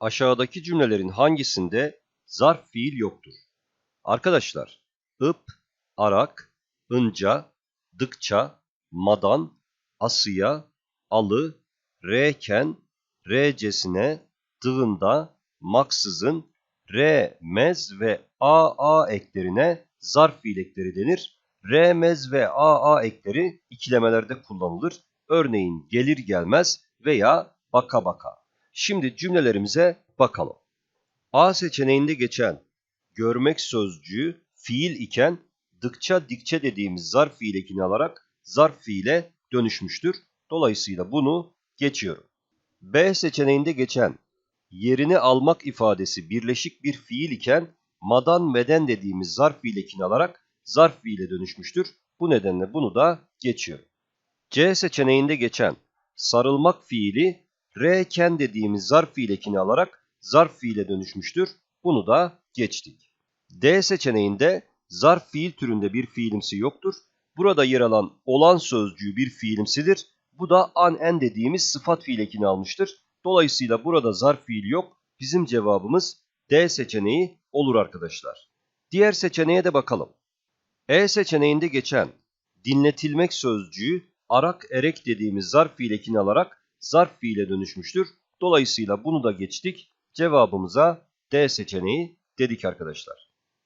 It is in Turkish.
Aşağıdaki cümlelerin hangisinde zarf fiil yoktur? Arkadaşlar, ıp, arak, ınca, dıkça, madan, asıya, alı, reken, recesine, dığında, maksızın, re, mez ve aa eklerine zarf fiil ekleri denir. R, mez ve aa ekleri ikilemelerde kullanılır. Örneğin gelir gelmez veya baka baka. Şimdi cümlelerimize bakalım. A seçeneğinde geçen görmek sözcüğü fiil iken dıkça dikçe dediğimiz zarf fiil ekini alarak zarf fiile dönüşmüştür. Dolayısıyla bunu geçiyorum. B seçeneğinde geçen yerini almak ifadesi birleşik bir fiil iken madan meden dediğimiz zarf fiil ekini alarak zarf fiile dönüşmüştür. Bu nedenle bunu da geçiyorum. C seçeneğinde geçen sarılmak fiili reken dediğimiz zarf fiil ekini alarak zarf fiile dönüşmüştür. Bunu da geçtik. D seçeneğinde zarf fiil türünde bir fiilimsi yoktur. Burada yer alan olan sözcüğü bir fiilimsidir. Bu da an en dediğimiz sıfat fiil ekini almıştır. Dolayısıyla burada zarf fiil yok. Bizim cevabımız D seçeneği olur arkadaşlar. Diğer seçeneğe de bakalım. E seçeneğinde geçen dinletilmek sözcüğü arak erek dediğimiz zarf fiil ekini alarak zarf fiile dönüşmüştür. Dolayısıyla bunu da geçtik. Cevabımıza D seçeneği dedik arkadaşlar.